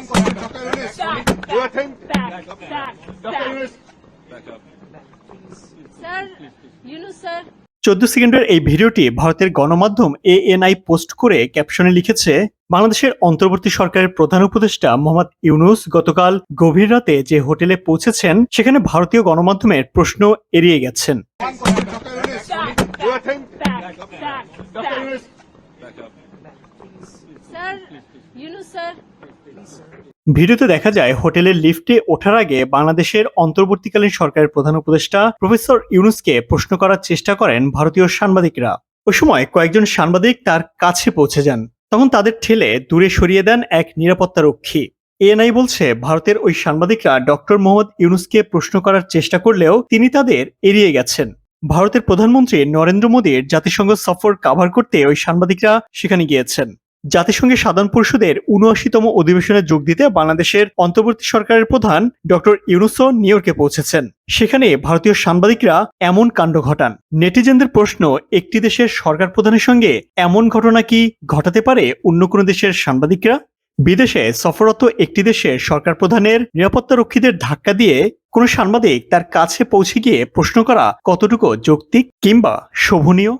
Yunus. Back, back, back. Sir, Yunus sir. চোদ্দ সেকেন্ডের এই ভিডিওটি ভারতের গণমাধ্যম এ এএনআই পোস্ট করে ক্যাপশনে লিখেছে বাংলাদেশের অন্তর্বর্তী সরকারের প্রধান উপদেষ্টা মোহাম্মদ ইউনুস গতকাল গভীর রাতে যে হোটেলে পৌঁছেছেন সেখানে ভারতীয় গণমাধ্যমের প্রশ্ন এড়িয়ে গেছেন। ভিডিওতে দেখা যায় হোটেলের লিফটে ওঠার আগে বাংলাদেশের অন্তর্বর্তীকালীন সরকারের প্রধান উপদেষ্টা প্রফেসর ইউনুসকে প্রশ্ন করার চেষ্টা করেন ভারতীয় সাংবাদিকরা। ওই সময় কয়েকজন সাংবাদিক তার কাছে পৌঁছে যান। তখন তাদের ঠেলে দূরে সরিয়ে দেন এক নিরাপত্তা রক্ষী এএনআই বলছে, ভারতের ওই সাংবাদিকরা ডক্টর মোহাম্মদ ইউনুসকে প্রশ্ন করার চেষ্টা করলেও তিনি তাদের এড়িয়ে গেছেন। ভারতের প্রধানমন্ত্রী নরেন্দ্র মোদীর জাতিসংঘ সফর কাভার করতে ওই সাংবাদিকরা সেখানে গিয়েছেন। জাতিসংঘের সাধারণ পরিষদের উনআশিতম অধিবেশনে যোগ দিতে বাংলাদেশের অন্তর্বর্তী সরকারের প্রধান ডক্টর ইউনুসো নিউ ইয়র্কে পৌঁছেছেন। সেখানে ভারতীয় সাংবাদিকরা এমন কাণ্ড ঘটান। নেটিজেনদের প্রশ্ন, একটি দেশের সরকার প্রধানের সঙ্গে এমন ঘটনা কি ঘটাতে পারে অন্য কোনো দেশের সাংবাদিকরা? বিদেশে সফররত একটি দেশের সরকার প্রধানের নিরাপত্তা রক্ষীদের ধাক্কা দিয়ে কোনো সাংবাদিক তার কাছে পৌঁছে গিয়ে প্রশ্ন করা কতটুকু যৌক্তিক কিংবা শোভনীয়?